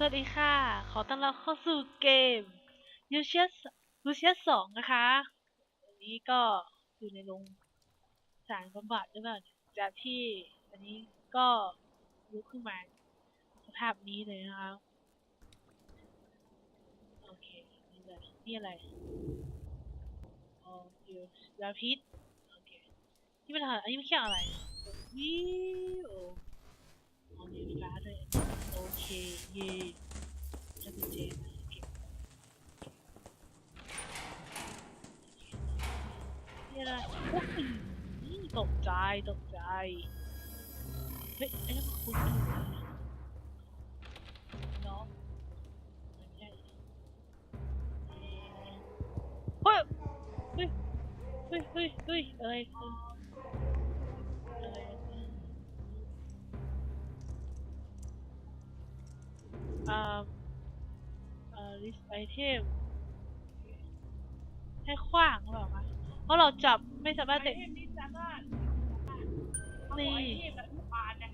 สวัสดีค่ะ ขอต้อนรับเข้าสู่เกม u c i u s u c i u s สองนะคะวันนี้ก็อยู่ในโรงสารบำบัดหรือเปล่าเนี่ยจากที่อันนี้ก็ลุกขึ้นมาสภาพนี้เลยนะคะโอเคนี่เลยนี่อะไรอ๋อเดี๋ยวยาพิษโอเคนี่เป็นอะไรอันนี้ไม่เกี่ยวอะไรวิวอ๋อมีเวลาด้วย โอเค เย่ชัดเจนเก็บนี่อะไรโอ้ยอืมตกใจ ตกใจ เฮ้ยไอ้นั่นมันคุณอยู่ไหนน้องไม่ใช่เฮ้ย เฮ้ย เฮ้ย เฮ้ยเฮ้ยอะไรคืออ อ่าอ่า list item ให้ขว้างหรือเปล่าคะเพราะเราจับไม่สามารถเตะไอเทมนี้สามารถนี่ไอเทมแบบทุกอันเนี่ย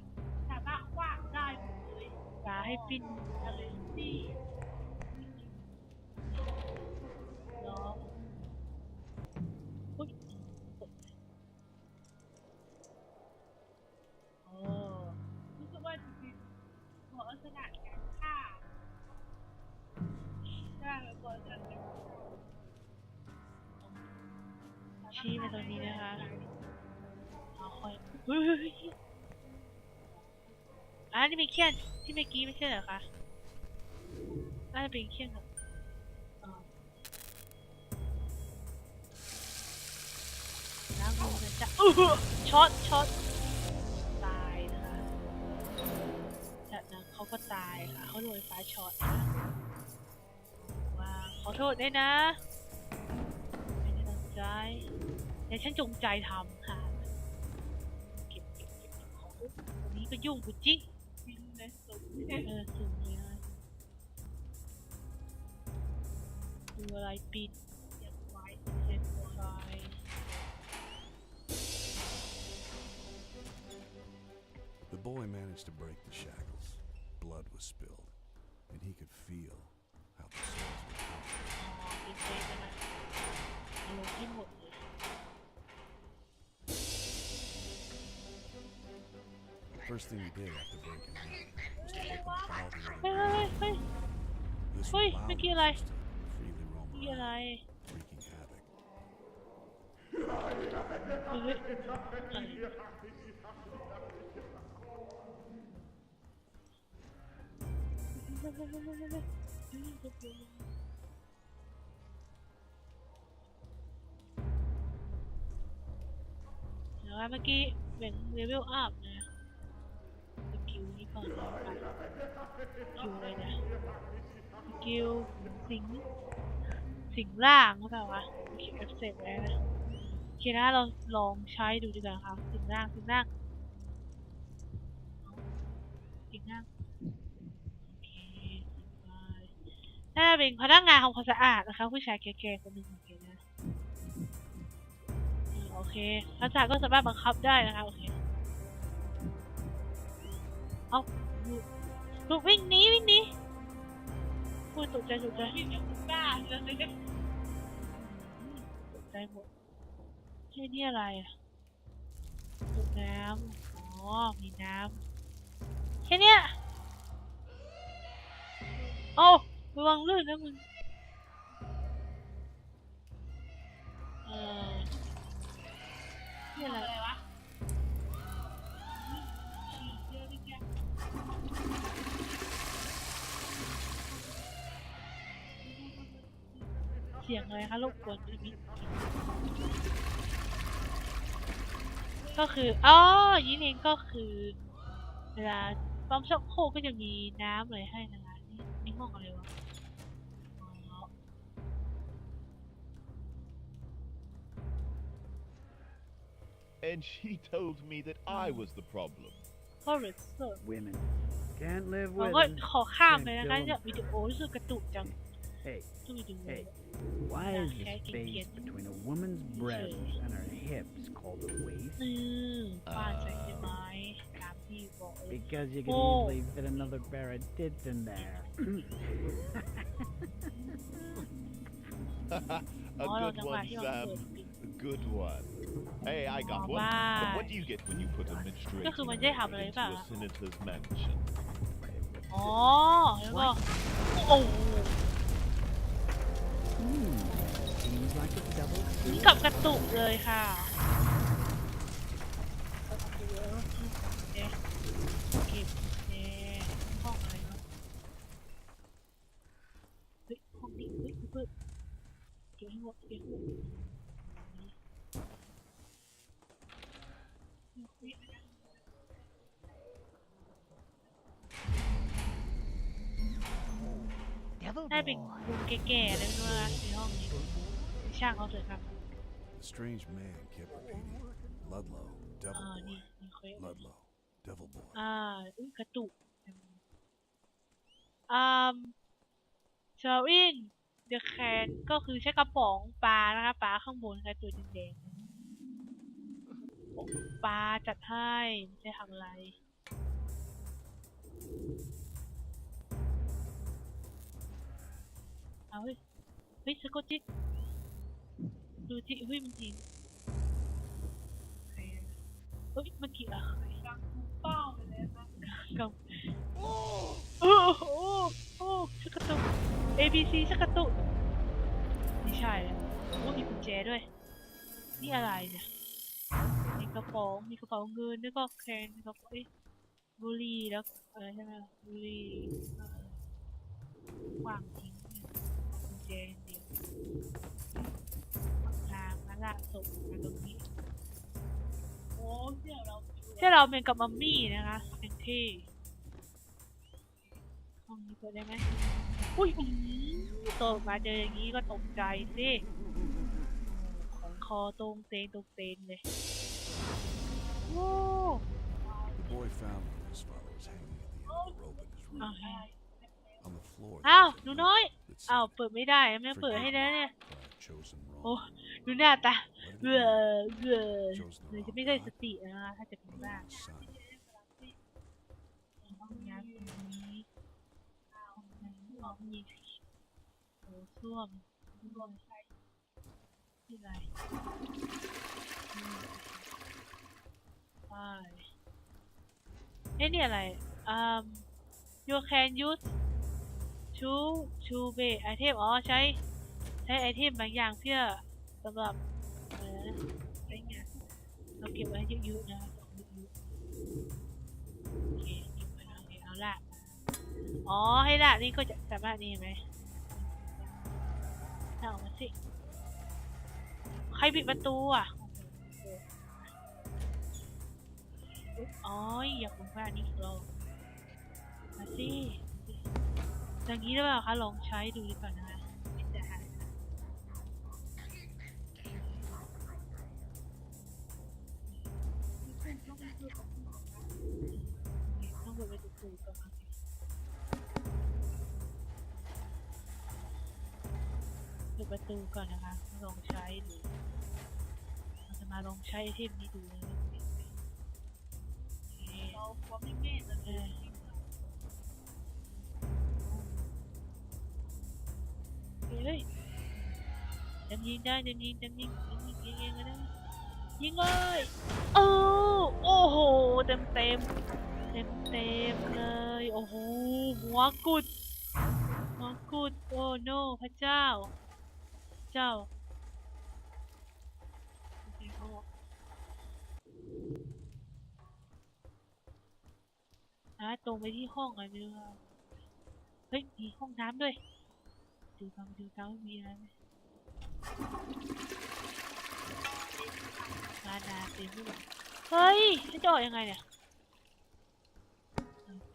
สามารถคว้างได้หมดเลยอย่าให้ปิ้นอะไรที่ ชี้ไปตรงนี้นะคะเอาค่อยเฮ้ยอ่านี่เป็นเขี้ยนที่เมื่อกี้ไม่ใช่เหรอคะน่าจะเป็นเขี้ยนแบบอ่าล้างมือกันจ้ะช็อตช็อตตายนะคะจากนั้นเขาก็ตายค่ะเขาโดนไฟฟ้าช็อตว้าขอโทษด้วยนะ ไม่ได้ตั้งใจ แต่ฉันจงใจทำค่ะเก็บเก็บเก็บเก็บของวันนี้ก็ยุ่งกูจริงบินในสุดเออสุ่มเลยนะดูอะไรปิดเก็บไว้เซ็นไฟ The boy managed to break the shackles. Blood was spilled, and he could feel how the souls were pounding. อ๋อปิดเซ็นแล้วนะเอาลงให้หมดเลย first thing he did after breaking out was to open fire the เฮ้ย other เฮ้ย room. เฮ้ย This Oi, allowed may the kilay. beast to freely roam มีอะไร around, wreaking havoc. เฮ้ยเฮ้ยอะไรเดี๋ยวว่าเมื่อกี้เป็นเลเวลอัพนะสกิล นี้ก่อนนะไปสกิลอะไรนะสกิลสิง สิงร่างหรือเปล่าวะโอเคเอฟเฟกต์ไว้นะโอเคนะเราลองใช้ดูดีกว่าครับสิงร่างสิงร่างสิงร่างโอเคน่าจะเป็นพนักงานทำความสะอาดนะคะผู้ชายแก่ๆคนหนึ่งโอเคนะโอเคภาษาก็สามารถบังคับได้นะคะโอเค เอาลูกวิ่งหนีวิ่งหนีพูดตกใจตกใจบินอย่างกล้าเลยตกใจหมดเฮ้ยนี่อะไรอะตกน้ำอ๋อมีน้ำแค่เนี้ยโอ้าระวังลื่นนะมึงเออนี่อะไร เสียงอะไรคะรบกวนนิดนึงก็คืออ๋ออยางนี้เองก็คือเวลาปั๊มชักโครกก็จะมีน้ำอะไรให้นะคะนี่นี่ห้องอะไรวะอ๋อ And she told me that I was the problem. ก็เรสเ Women can't live เรา with ก็ them. ขอข้ามเลย Can't นะคะ kill เนี่ยวิดีโอรู้สึกกระตุกจัง Hey, hey, why is the space between a woman's breasts and her hips called a waist? Uh, because you can easily fit another pair of tits in there. a good one, Sam. A good one. Hey, I got one. But what do you get when you put a menstruating into a senator's mansion? Oh, oh. Seems like a double ถึง kill. กับกระตุกเลยค่ะเอ๊ะเก็บเอ๊ะห้องอะไรวะเฮ้ยห้องนี้เฮ้ยเพื่อนเก็บให้หมดเก็บให้หมด Devil ได้เป็นลุงแก่ๆเลยไม่รู้นะในห้องนี้ ช่างเขาเถอะครับ The strange man kept repeating, Ludlow, อ่า Devil นี่ Boy, มีเควส Ludlow, Devil Boy. อ่าอุ้ยกระตุกอ่าเชอร์วินเดอะแคนก็คือใช้กระป๋องปลานะคะปลาข้างบนค่ะตัวแดงๆปลาจัดให้ไม่ใช่ทำอะไร เอาเฮ้ยเฮ้ยสะกดจิต ดูจิเฮ้ยมันจริงใครอะเฮ้ยเมื่อกี้อะใครดังเป้าไปเลยนะกับโอ้โอ้โอ้ชักกระตุก A B C ชักกระตุกไม่ใช่อะโอ้มีกุญแจด้วย นี่อะไรเนี่ยมีกระป๋องมีกระเป๋าเงินแล้วก็แคนกระเป๋าเอ้ยบุหรี่แล้วอะไรใช่ไหมบุหรี่วางทิ้งกุญแจเดียวางนั้นละส่งมาตรงนี้โอ้เดี๋ยวเราที่เราเป็นกับมัมมี่นะคะเป็นที่ห้องนี้เปิดได้ไหมอุ้ยอื้อหือโตมาเจออย่างนี้ก็ตกใจสิของคอตรงเตงตรงเตงเลยโอ้ The boy found one of his followers hanging at the end of the rope in his เอา room. ให้ On the floor, อ้าว there หนู was a น้อย note that อ้าว said, เปิดไม่ได้ไม่เปิดให้แล้วเนี่ย "I've chosen wrong. โอ้ ดูหน้าตา What did เบื่อ it เบื่อ mean? Chosen เลย the จะ wrong ไม่ได้ God สตินะคะถ้าจะเป็น or the บ้า wrong son. ห้องน้ำตรงนี้ห้องน้ำห้องนี้โถส้วมรวมใช้ที่ไรอืมไปเอ้ยนี่อะไรอืม you can use to to be item อ๋อใช้ ใช้ไอเทมบางอย่างเพื่อ สำหรับเออใช้งานเราเก็บไว้เยอะๆนะครับของเยอะๆโอเคเก็บไว้โอเคเอาละอ๋อให้ละนี่ก็จะสามารถนี่ไหมถ้าออกมาสิ ใครปิดประตูอะอ๋ออยากรู้ว่าอันนี้เรามาสิอย่างนี้ได้เปล่าคะลองใช้ดูดีกว่านะ ต้องเปิดประตูก่อนนะเปิดประตูก่อนนะคะ ลองใช้ดูเราจะมาลองใช้เทมนี้ดูนะโอเราความไม่เมตตาเออเฮ้ยจำยิงได้จำยิงจำยิงจำยิงยิงเองก็ได้ยิงเลยเออโอ้โห เต็มเต็ม เต็มเต็มๆเลย โอ้โหหัวกุดหัวกุดโอ้โนพระเจ้า เจ้าโอเคเขาบอกอะตรงไปที่ห้องอะไรไม่รู้อเฮ้ย มีห้องน้ำด้วย ดูตามดูตามว่ามีอะไรไหมมานาเต็มด้วยเฮ้ยจะออกยังไงเนี่ย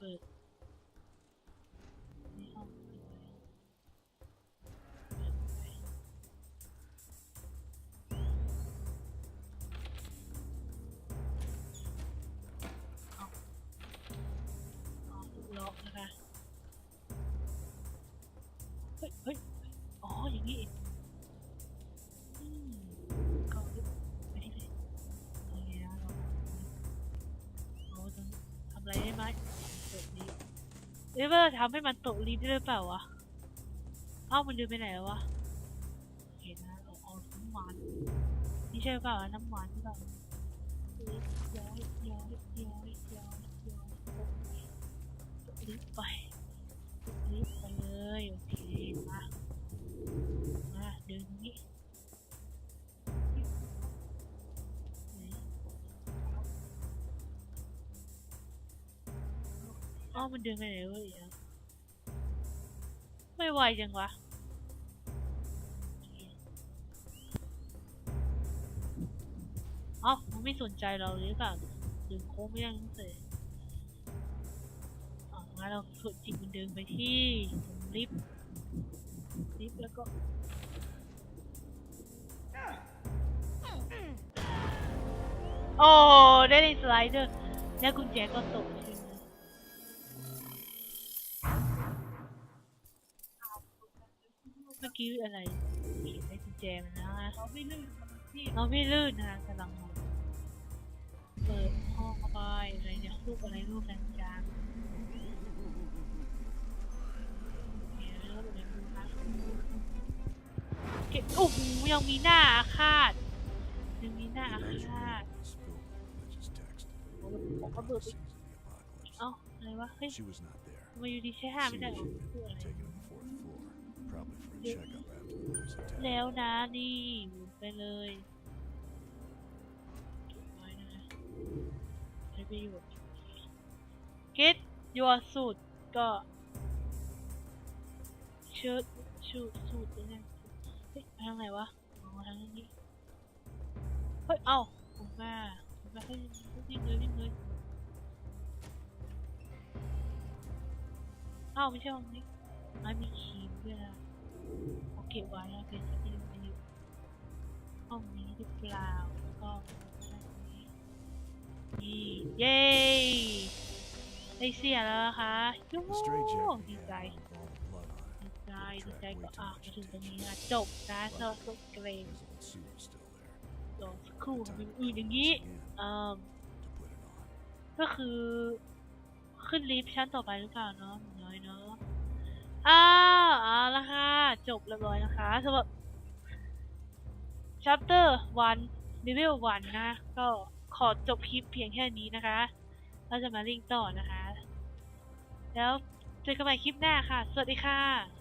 ปิดองออออคเฮ้ยเฮ้ยอ๋อ อย่างนี้อืมก็ไปที่ไหนโอเคแล้วเราเราจะทำอะไรได้ไหม เวอร์ทำให้มันตกลิฟต์ได้หรือเปล่าวะเอ้ามันเดินไปไหนแล้ววะเห็นนะเอาเอาน้ำมันนี่ใช่เปล่าน้ำมันหรือเปล่าลิฟต์ย้อยย้อยย้อยย้อยย้อยตกลิฟต์ไปตกลิฟต์ไปเลย อ้าวมันเดินไปไหนวะอีกอะไม่ไวจังวะอ้ามันไม่สนใจเราหรือเปล่าดึงโค้งไม่ยังเสร็จอ๋องั้นเราฝึกจิตมันเดินไปที่ลิฟต์ลิฟต์แล้วก็โอ้ได้ในสไลเดอร์แล้วกุญแจก็ตก เมื่อกี้อะไรเขียนในกุญแจมันนะเขาไม่ลื่นที่เราไม่ลื่นนะกำลังเปิดห้องเข้าไปอะไรเนี่ยรูปอะไรรูปจางๆเนี่ยรูปอะไรรูปนะเก็บโอ้โหยังมีหน้าอาฆาตยังมีหน้า The อา Niger ฆาต was spilled. I just texted. ผมก็เบิก Season the apocalypse. เอ้าอะไรวะเฮ้ย She was not there. ทำไมาอยู่ดีใช้ห้าไม่ Seems ได้หรอ she'd พูด been อะไร แล้วนะนี่หมุนไปเลยเก็บไว้นะใช้ประโยชน์ get your suit ก็ชุดชุดสูตรเนี่ยเฮ้ยทางไหนวะอ๋อทางนี้เฮ้ย เอ้าผมว่าผมว่าเฮ้ยวิ่งเลยวิ่งเลยเอ้าไม่ใช่ห้องนี้มันมีคีมด้วยนะ เอาเก็บไว้นะเป็นที่ดูอยู่ห้องนี้หรือเปล่าแล้วก็ห้องนี้นี่เย้ได้เสียแล้วนะคะยู The straight jacket ดี he ใจ had involved blood on it. ดีใจดีใจก็อะมาถึงตรงนี้นะจบนะสำหรับสุดเกรม His old suit was still there. รอสักครู่มันเป็นอื่นอย่างนี้ Again, เอ่อ to put it on. ก็คือขึ้นลิฟต์ชั้นต่อไปหรือเปล่าเนาะหนูน้ อ้าวเอาละค่ะ จบเรียบร้อยนะคะสำหรับ chapter 1 level 1 นะ ก็ขอจบคลิปเพียงแค่นี้นะคะ เราจะมาลิงก์ต่อนะคะ แล้วเจอกันใหม่คลิปหน้าค่ะ สวัสดีค่ะ